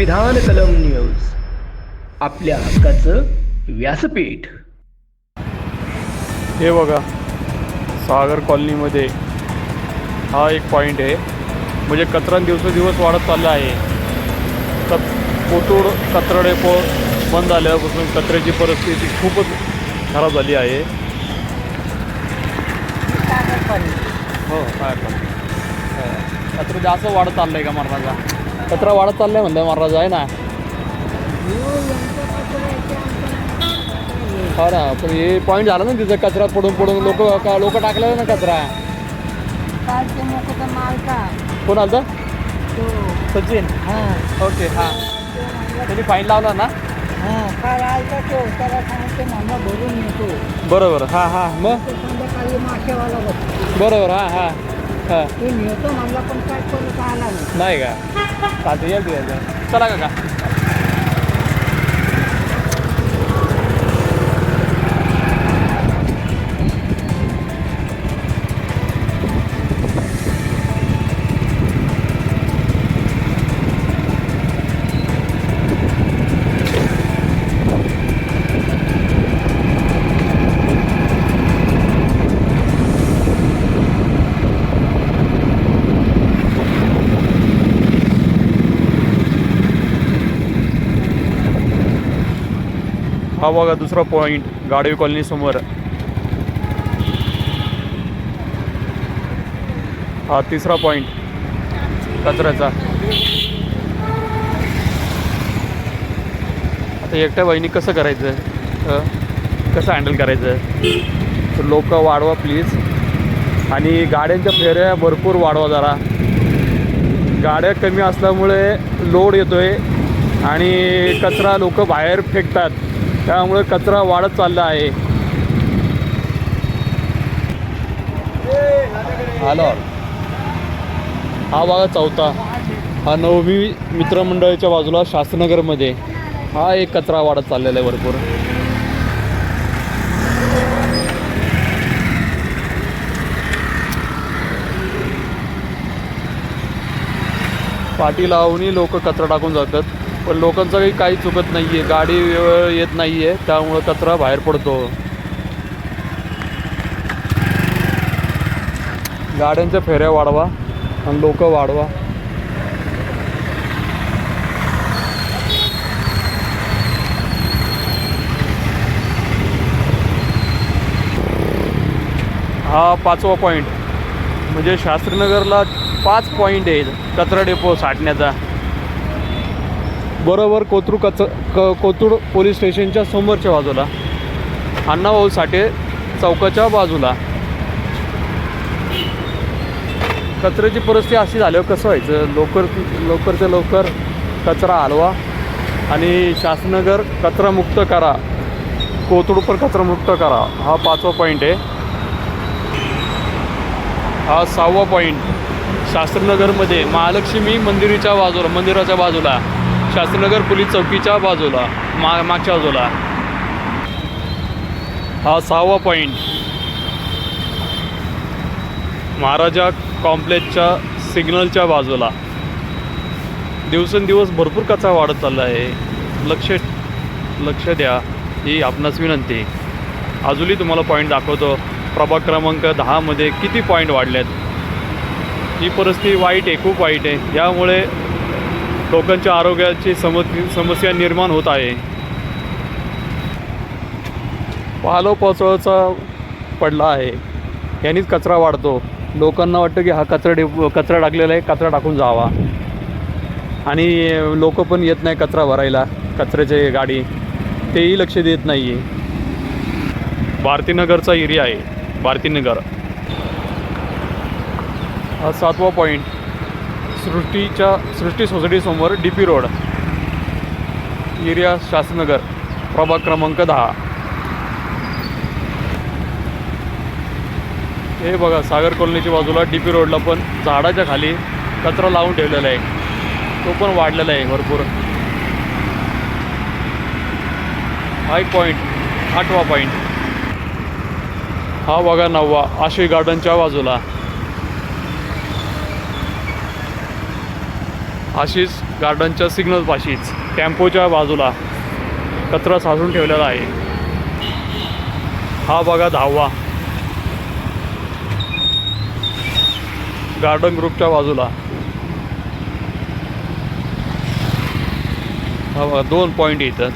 संविधान कलम न्यूज. आपल्या हक्काचं व्यासपीठ. हे बघा सागर कॉलनीमध्ये हा एक पॉईंट आहे. म्हणजे कचरा दिवसेंदिवस वाढत चालला आहे. कच कोथरूड कचरा डेपो बंद झाल्यापासून कचऱ्याची परिस्थिती खूपच खराब झाली आहे. हो काय पण कचरा जास्त वाढत चाललं आहे का महाराजा कचरा वाढत चाललाय म्हणलं महाराज आहे ना? हो ना पण हे पॉईंट झाला ना तिथं कचरा पडून पडून लोक लोक टाकले ना कचरा. कोण आलता? सचिन. हां. ओके हां. त्यांनी फाईन लावला ना? हां बरोबर हां हां. मग? बरोबर हां हां. हां. ते नेतो म्हणला पण काय परत आला नाही. नाही का? चालते यायचं चला का हा बघा दुसरा पॉईंट गाडवी कॉलनीसमोर हा तिसरा पॉईंट कचऱ्याचा. आता एकट्या बहिणी कसं करायचं? कसं हँडल करायचं? तर लोक वाढवा प्लीज आणि गाड्यांच्या फेऱ्या भरपूर वाढवा जरा. गाड्या कमी असल्यामुळे लोड येतोय आणि कचरा लोक बाहेर फेकतात. त्यामुळे कचरा वाढत चालला आहे. हॅलो हा बघा चौथा. हा नवमी मित्रमंडळाच्या बाजूला शास्त्रनगरमध्ये हा एक कचरा वाढत चाललेला आहे भरपूर. पाठी लावूनही लोक कचरा टाकून जातात. पण लोकांचं काही काही चुकत नाही आहे गाडी वेळ येत नाही आहे त्यामुळं कचरा बाहेर पडतो. गाड्यांच्या फेऱ्या वाढवा आणि लोक वाढवा. हा पाचवा पॉईंट म्हणजे शास्त्रीनगरला पाच पॉईंट आहे कचरा डेपो साठण्याचा. बरोबर कोथरू कच क कोथरूड पोलीस स्टेशनच्या समोरच्या बाजूला. अण्णाभाऊ साठे चौकाच्या बाजूला. कचऱ्याची परिस्थिती अशी झाल्यावर कसं व्हायचं? लवकर लवकरच्या लवकर कचरा हलवा आणि शासनगर कचरामुक्त करा. कोथरूडपर कचरामुक्त करा. हा पाचवा पॉईंट आहे. हा सहावा पॉईंट शास्त्रनगरमध्ये महालक्ष्मी मंदिराच्या बाजूला मंदिराच्या बाजूला. शास्त्रनगर पोलीस चौकीच्या बाजूला मा मागच्या बाजूला. हा सहावा पॉईंट महाराजा कॉम्प्लेक्सच्या सिग्नलच्या बाजूला. दिवसेंदिवस भरपूर कचरा वाढत चालला आहे. लक्ष लक्ष द्या ही आपणास विनंती. अजूनही तुम्हाला पॉईंट दाखवतो. प्रभाग क्रमांक दहामध्ये किती पॉईंट वाढलेत? ही परिस्थिती वाईट आहे खूप वाईट आहे. यामुळे लोकांच्या आरोग्याची सम समस्या निर्माण होत आहे. पालो पावसाळ्याचा पडला आहे. यांनीच कचरा वाढतो. लोकांना वाटतं की हा कचरा डे कचरा टाकलेला आहे कचरा टाकून जावा. आणि लोक पण येत नाही कचरा भरायला कचऱ्याचे गाडी. तेही लक्ष देत नाही आहे भारतीनगरचा एरिया आहे. भारतीनगर. हा सातवा पॉईंट सृष्टीच्या सृष्टी सोसायटीसमोर डी पी रोड. एरिया शासनगर. प्रभाग क्रमांक दहा. हे बघा सागर कॉलनीच्या बाजूला डी पी रोडला पण झाडाच्या खाली कचरा लावून ठेवलेला आहे. तो पण वाढलेला आहे भरपूर. हा एक पॉईंट आठवा पॉईंट हा बघा नववा आशी गार्डनच्या बाजूला. आशिष गार्डनच्या सिग्नल पाशीच टेम्पोच्या बाजूला कचरा साचून ठेवलेला आहे. हा बघा दहावा गार्डन ग्रुपच्या बाजूला. हा बघा दोन पॉईंट इथं.